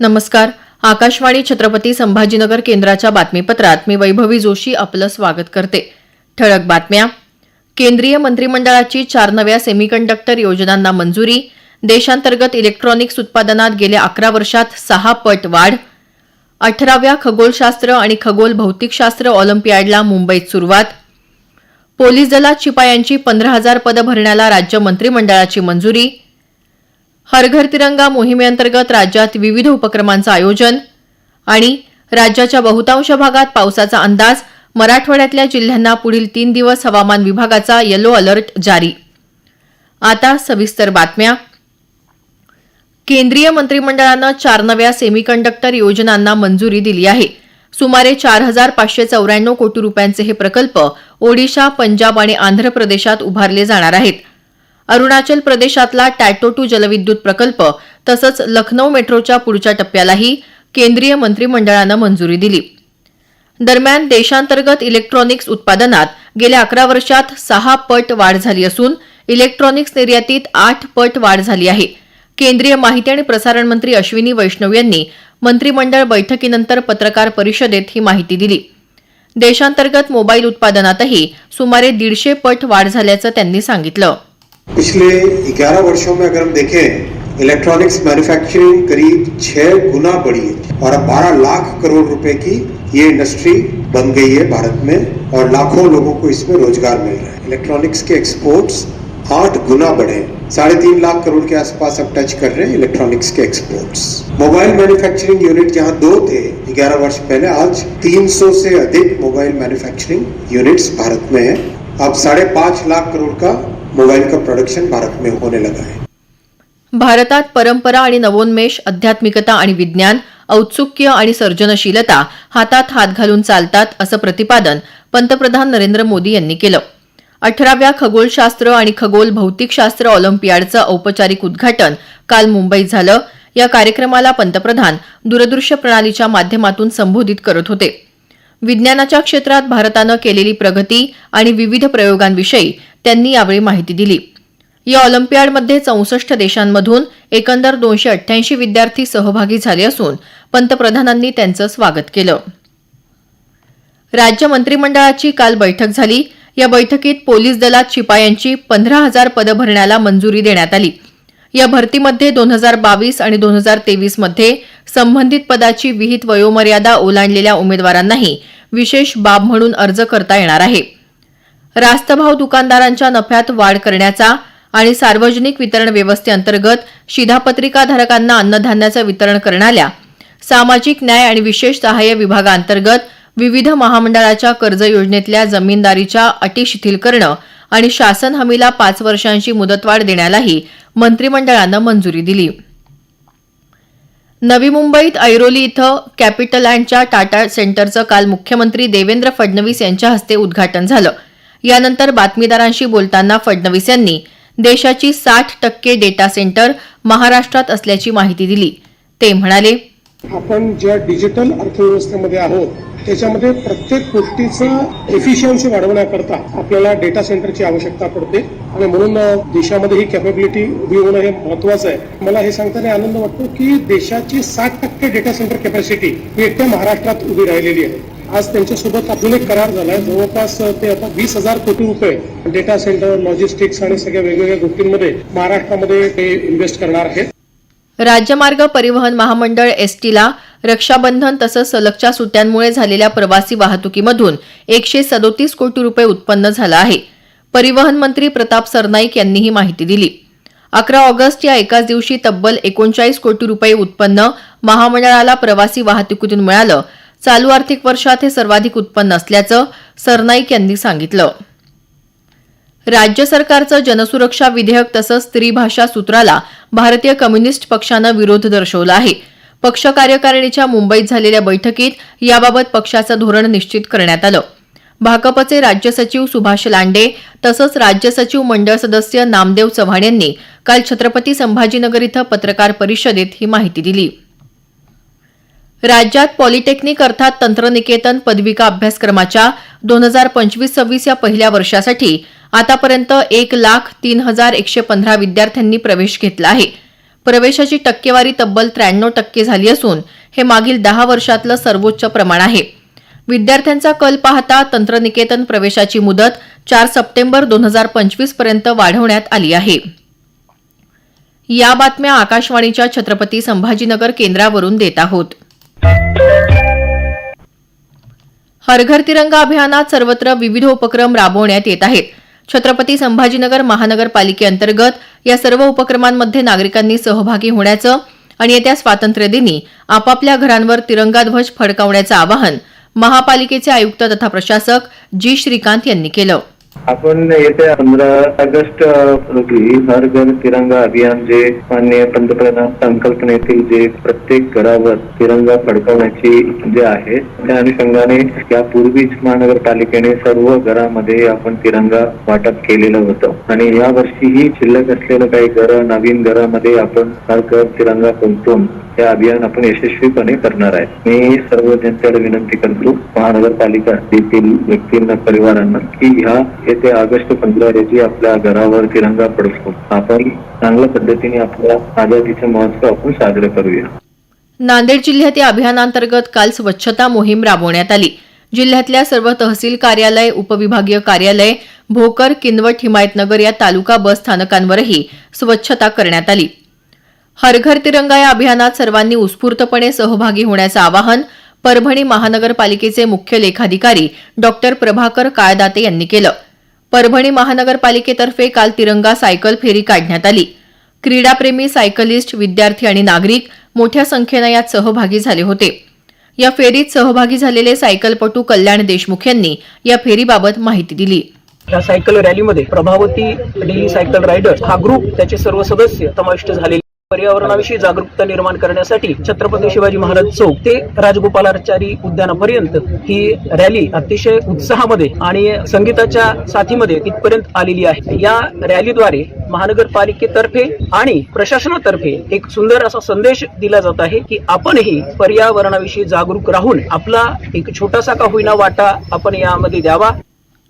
नमस्कार. आकाशवाणी छत्रपती संभाजीनगर केंद्राच्या बातमीपत्रात मी वैभवी जोशी आपलं स्वागत करते. ठळक बातम्या. केंद्रीय मंत्रिमंडळाची चार नव्या सेमीकंडक्टर योजनांना मंजुरी. देशांतर्गत इलेक्ट्रॉनिक्स उत्पादनात गेल्या अकरा वर्षात सहा पट वाढ. अठराव्या खगोलशास्त्र आणि खगोल भौतिकशास्त्र ऑलिम्पियाडला मुंबईत सुरुवात. पोलीस दलात शिपायांची पंधरा हजार पदं भरण्याला राज्य मंत्रिमंडळाची मंजुरी. हर घर तिरंगा मोहिमेअंतर्गत राज्यात विविध उपक्रमांचं आयोजन आणि राज्याच्या बहुतांश भागात पावसाचा अंदाज मराठवाड्यातल्या जिल्ह्यांना पुढील तीन दिवस हवामान विभागाचा येलो अलर्ट जारी. आता सविस्तर बातम्या. केंद्रीय मंत्रिमंडळानं चार नव्या सेमीकंडक्टर योजनांना मंजुरी दिली आहे. सुमारे चार हजार पाचशे चौऱ्याण्णव कोटी रुपयांचे हे प्रकल्प ओडिशा पंजाब आणि आंध्र प्रदेशात उभारले जाणार आहेत. अरुणाचल प्रदेशातला टॅटोटू जलविद्युत प्रकल्प तसंच लखनौ मेट्रोच्या पुढच्या टप्प्यालाही केंद्रीय मंत्रिमंडळानं मंजुरी दिली. दरम्यान देशांतर्गत इलेक्ट्रॉनिक्स उत्पादनात गेल्या अकरा वर्षात सहा पट वाढ झाली असून इलेक्ट्रॉनिक्स निर्यातीत आठ पट वाढ झाली आहे. केंद्रीय माहिती आणि प्रसारण मंत्री अश्विनी वैष्णव यांनी मंत्रिमंडळ बैठकीनंतर पत्रकार परिषदेत ही माहिती दिली. देशांतर्गत मोबाईल उत्पादनातही सुमारे दीडशे पट वाढ झाल्याचं त्यांनी सांगितलं. पिछले 11 वर्षों में अगर हम देखें इलेक्ट्रॉनिक्स मैन्युफैक्चरिंग करीब छह गुना बढ़ी है और अब 12 लाख करोड़ रुपए की ये इंडस्ट्री बन गई है भारत में और लाखों लोगों को इसमें रोज़गार मिल रहा है। इलेक्ट्रॉनिक्स के एक्सपोर्ट्स आठ गुना बढ़े साढ़े तीन लाख करोड़ के आसपास अब टच कर रहे हैं इलेक्ट्रॉनिक्स के एक्सपोर्ट्स मोबाइल मैन्युफैक्चरिंग यूनिट जहाँ दो थे 11 वर्ष पहले, आज 300 से अधिक मोबाइल मैन्युफैक्चरिंग यूनिट्स भारत में है। अब साढ़े पाँच लाख करोड़ का मोबाइल का प्रोडक्शन भारत में होने लगा है? भारतात परंपरा आणि नवोन्मेष आध्यात्मिकता आणि विज्ञान औत्सुक्य आणि सर्जनशीलता हातात हात घालून चालतात असं प्रतिपादन पंतप्रधान नरेंद्र मोदी यांनी केलं. अठराव्या खगोलशास्त्र आणि खगोल भौतिकशास्त्र ऑलिम्पियाडचं औपचारिक उद्घाटन काल मुंबईत झालं. या कार्यक्रमाला पंतप्रधान दूरदृश्य प्रणालीच्या माध्यमातून संबोधित करत होते. विज्ञानाच्या क्षेत्रात भारतानं केलेली प्रगती आणि विविध प्रयोगांविषयी त्यांनी यावेळी माहिती दिली. या ऑलिम्पियाडमध्ये चौसष्ट देशांमधून एकंदर दोनशे अठ्ठ्याऐंशी विद्यार्थी सहभागी झाले असून पंतप्रधानांनी त्यांचं स्वागत केलं. राज्य मंत्रिमंडळाची काल बैठक झाली. या बैठकीत पोलीस दलात शिपायांची पंधरा हजार पदं भरण्याला मंजुरी देण्यात आली. या भरतीमध्ये दोन हजार बावीस आणि दोन हजार तेवीसमध्ये संबंधित पदाची विहित वयोमर्यादा ओलांडलेल्या उमेदवारांनाही विशेष बाब म्हणून अर्ज करता येणार आहे. रास्तभाव दुकानदारांच्या नफ्यात वाढ करण्याचा आणि सार्वजनिक वितरण व्यवस्थेअंतर्गत शिधापत्रिकाधारकांना अन्नधान्याचं वितरण करणाऱ्या सामाजिक न्याय आणि विशेष सहाय्य विभागाअंतर्गत विविध महामंडळाच्या कर्ज योजनेतल्या जमीनदारीच्या अटी शिथिल करणं आणि शासन हमीला पाच वर्षांची मुदतवाढ देण्यालाही मंत्रिमंडळानं मंजुरी दिली. नवी मुंबईत ऐरोली इथं कॅपिटल अँडच्या टाटा सेंटरचं काल मुख्यमंत्री देवेंद्र फडणवीस यांच्या हस्ते उद्घाटन झालं. यानंतर बातमीदारांशी बोलताना फडणवीस यांनी देशाची साठ टक्के डेटा सेंटर महाराष्ट्रात असल्याची माहिती दिली. ते म्हणाले आपण ज्या डिजिटल अर्थव्यवस्थेमध्ये आहोत त्याच्यामध्ये प्रत्येक गोष्टीचं एफिशियन्सी वाढवण्याकरता आपल्याला डेटा सेंटरची आवश्यकता पडते. आणि म्हणून देशामध्ये ही कॅपेबिलिटी उभी होणं हे महत्वाचं आहे. मला हे सांगताना आनंद वाटतो की देशाची साठ टक्के डेटा सेंटर कॅपॅसिटी ही एकट्या महाराष्ट्रात उभी राहिलेली आहे. आज त्यांच्यासोबत अजून एक करार झाला आहे जवळपास ते आता वीस हजार कोटी रुपये डेटा सेंटर लॉजिस्टिक्स आणि सगळ्या वेगवेगळ्या गोष्टींमध्ये महाराष्ट्रामध्ये ते इन्व्हेस्ट करणार आहेत. राज्यमार्ग परिवहन महामंडळ एसटीला रक्षाबंधन तसंच सलगच्या सुट्ट्यांमुळे झालेल्या प्रवासी वाहतुकीमधून एकशे सदोतीस कोटी रुपये उत्पन्न झालं आहे. परिवहन मंत्री प्रताप सरनाईक यांनी ही माहिती दिली. अकरा ऑगस्ट या एकाच दिवशी तब्बल एकोणचाळीस कोटी रुपये उत्पन्न महामंडळाला प्रवासी वाहतुकीतून मिळालं. चालू आर्थिक वर्षात हे सर्वाधिक उत्पन्न असल्याचं सरनाईक यांनी सांगितलं. राज्य सरकारचं जनसुरक्षा विधेयक तसंच स्त्रीभाषा सूत्राला भारतीय कम्युनिस्ट पक्षानं विरोध दर्शवला आहे. पक्ष कार्यकारिणीच्या मुंबईत झालेल्या बैठकीत याबाबत पक्षाचं धोरण निश्चित करण्यात आलं. भाकपचे राज्य सचिव सुभाष लांडे तसंच राज्य सचिव मंडळ सदस्य नामदेव चव्हाण यांनी काल छत्रपती संभाजीनगर इथं पत्रकार परिषदेत ही माहिती दिली. राज्यात पॉलिटेक्निक अर्थात तंत्रनिकेतन पदविका अभ्यासक्रमाच्या दोन हजार पंचवीस सव्वीस या पहिल्या वर्षासाठी आतापर्यंत एक लाख तीन हजार एकशे पंधरा विद्यार्थ्यांनी प्रवेश घेतला आहे. प्रवेशाची टक्केवारी तब्बल त्र्याण्णव टक्के झाली असून हे मागील दहा वर्षातलं सर्वोच्च प्रमाण आहे. विद्यार्थ्यांचा कल पाहता तंत्रनिकेतन प्रवेशाची मुदत चार सप्टेंबर दोन हजार पंचवीसपर्यंत वाढवण्यात आली आहे. या बातम्या आकाशवाणीच्या छत्रपती संभाजीनगर केंद्रावरून देत आहोत. हर घर तिरंगा अभियानात सर्वत्र विविध उपक्रम राबवण्यात येत आहेत. छत्रपती संभाजीनगर महानगरपालिकेअंतर्गत या सर्व उपक्रमांमध्ये नागरिकांनी सहभागी होण्याचं आणि येत्या स्वातंत्र्यदिनी आपापल्या घरांवर तिरंगा ध्वज फडकावण्याचं आवाहन महापालिकेचे आयुक्त तथा प्रशासक जी श्रीकांत यांनी केलं. आपण येत्या पंधरा ऑगस्ट रोजी हर घर तिरंगा अभियान जे माननीय पंतप्रधान संकल्पनेतील जे प्रत्येक घरावर तिरंगा फडकवण्याची जे आहे त्या अनुषंगाने यापूर्वीच महानगरपालिकेने सर्व घरामध्ये आपण तिरंगा वाटप केलेलं होतं. आणि या वर्षीही शिल्लक असलेलं काही घर नवीन घरामध्ये आपण हर घर तिरंगा पोहोचून हे अभियान आपण यशस्वीपणे करणार आहे. मी सर्व जनतेला विनंती करतो महानगरपालिका येथील व्यक्तींना परिवारांना की ह्या येत्या ऑगस्ट पंधरा रोजी आपल्या घरावर तिरंगा पडतो. आपण चांगल्या पद्धतीने आपल्या आझादीचा महोत्सव आपण साजरा करूया. नांदेड जिल्ह्यात या अभियानांतर्गत काल स्वच्छता मोहीम राबवण्यात आली. जिल्ह्यातल्या सर्व तहसील कार्यालय उपविभागीय कार्यालय भोकर किनवट हिमायतनगर या तालुका बस स्थानकांवरही स्वच्छता करण्यात आली. हर घर तिरंगा या अभियानात सर्वांनी उत्स्फूर्तपणे सहभागी होण्याचं आवाहन परभणी महानगरपालिकेचे मुख्य लेखाधिकारी डॉक्टर प्रभाकर काळदाते यांनी केलं. परभणी महानगरपालिकेतर्फे काल तिरंगा सायकल फेरी काढण्यात आली. क्रीडाप्रेमी सायकलिस्ट विद्यार्थी आणि नागरिक मोठ्या संख्येनं यात सहभागी झाले होते. या फेरीत सहभागी झालेले सायकलपटू कल्याण देशमुख यांनी या फेरीबाबत माहिती दिली. या सायकल रॅलीमध्ये प्रभावती डेली सायकल रायडर्स हा ग्रुप त्याचे सर्व सदस्य समाविष्ट झालेले पर्यावरणाविषयी जागरूकता निर्माण करण्यासाठी छत्रपती शिवाजी महाराज चौक ते राजगोपालाचारी उद्यानापर्यंत ही रॅली अतिशय उत्साहामध्ये आणि संगीताच्या साथीमध्ये तिथपर्यंत आलेली आहे. या रॅलीद्वारे महानगरपालिकेतर्फे आणि प्रशासनातर्फे एक सुंदर असा संदेश दिला जात आहे की आपणही पर्यावरणाविषयी जागरूक राहून आपला एक छोटासा का होईना वाटा आपण यामध्ये द्यावा.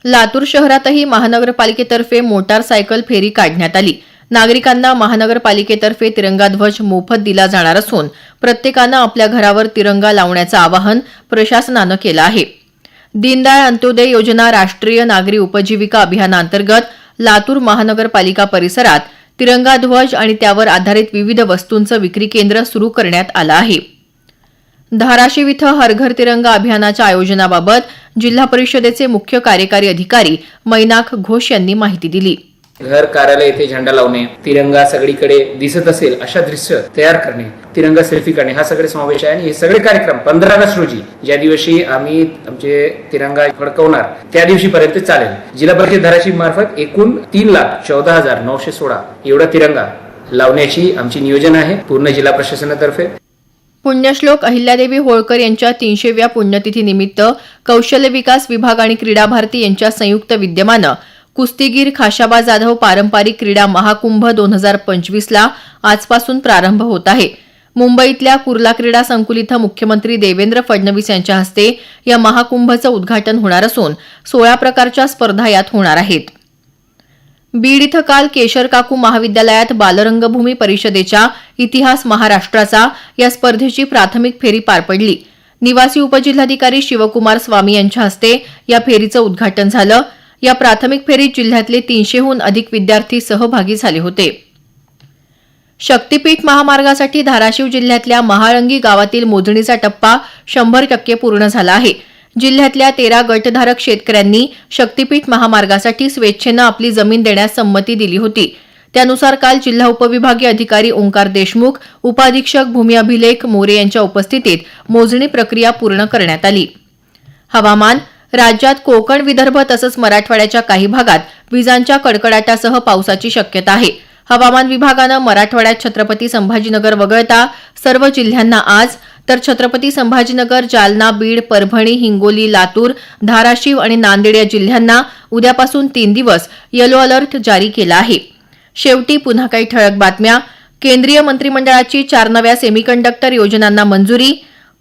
लातूर शहरातही महानगरपालिकेतर्फे मोटारसायकल फेरी काढण्यात आली. नागरिकांना महानगरपालिकेतर्फे तिरंगा ध्वज मोफत दिला जाणार असून प्रत्येकानं आपल्या घरावर तिरंगा लावण्याचं आवाहन प्रशासनानं केलं आहे. दीनदयाळ अंत्योदय योजना राष्ट्रीय नागरी उपजीविका अभियानांतर्गत लातूर महानगरपालिका परिसरात तिरंगा ध्वज आणि त्यावर आधारित विविध वस्तूंचं विक्री केंद्र सुरू करण्यात आलं आहे. धाराशिव इथं हरघर तिरंगा अभियानाच्या आयोजनाबाबत जिल्हा परिषदेचे मुख्य कार्यकारी अधिकारी मैनाक घोष यांनी माहिती दिली. घर कार्यालय येथे झेंडा लावणे तिरंगा सगळीकडे दिसत असेल अशा दृश्य तयार करणे तिरंगा सेल्फी करणे हा सगळे समावेश आहे आणि हे सगळे कार्यक्रम पंधरा ऑगस्ट रोजी ज्या दिवशी आम्ही आमचे तिरंगा फडकवणार त्या दिवशी पर्यंत चालेल. जिल्हा परिषद धाराशिव मार्फत एकूण तीन लाख चौदा हजार नऊशे सोळा एवढा तिरंगा लावण्याची आमची नियोजन आहे. पूर्ण जिल्हा प्रशासनातर्फे. पुण्यश्लोक अहिल्यादेवी होळकर यांच्या तीनशेव्या पुण्यतिथीनिमित्त कौशल्य विकास विभाग आणि क्रीडा भारती यांच्या संयुक्त विद्यमानं कुस्तीगीर खाशाबा जाधव पारंपरिक क्रीडा महाकुंभ दोन हजार पंचवीसला आजपासून प्रारंभ होत आहे. मुंबईतल्या कुर्ला क्रीडा संकुल इथं मुख्यमंत्री देवेंद्र फडणवीस यांच्या हस्ते या महाकुंभचं उद्घाटन होणार असून सोळा प्रकारच्या स्पर्धा यात होणार आहेत. बीड इथं काल केशर काकू महाविद्यालयात बालरंगभूमी परिषदेच्या इतिहास महाराष्ट्राचा या स्पर्धेची प्राथमिक फेरी पार पडली. निवासी उपजिल्हाधिकारी शिवकुमार स्वामी यांच्या हस्ते या फेरीचं उद्घाटन झालं. या प्राथमिक फेरीत जिल्ह्यातले तीनशेहून अधिक विद्यार्थी सहभागी झाले होते. शक्तीपीठ महामार्गासाठी धाराशिव जिल्ह्यातल्या महाळंगी गावातील मोजणीचा टप्पा शंभर टक्के पूर्ण झाला आहे. जिल्ह्यातल्या तेरा गटधारक शेतकऱ्यांनी शक्तीपीठ महामार्गासाठी स्वेच्छेनं आपली जमीन देण्यास संमती दिली होती. त्यानुसार काल जिल्हा उपविभागीय अधिकारी ओंकार देशमुख उपाधीक्षक भूमी अभिलेख मोरे यांच्या उपस्थितीत मोजणी प्रक्रिया पूर्ण करण्यात आली. हवामान राज्यात कोकण विदर्भ तसंच मराठवाड्याच्या काही भागात विजांच्या कडकडाटासह पावसाची शक्यता आहे. हवामान विभागानं मराठवाड्यात छत्रपती संभाजीनगर वगळता सर्व जिल्ह्यांना आज तर छत्रपती संभाजीनगर जालना बीड परभणी हिंगोली लातूर धाराशिव आणि नांदेड या जिल्ह्यांना उद्यापासून तीन दिवस येलो अलर्ट जारी केला आहे. शेवटी पुन्हा काही ठळक बातम्या. केंद्रीय मंत्रिमंडळाची चार नव्या सेमीकंडक्टर योजनांना मंजुरी.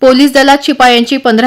पोलीस दलात शिपायांची पंधरा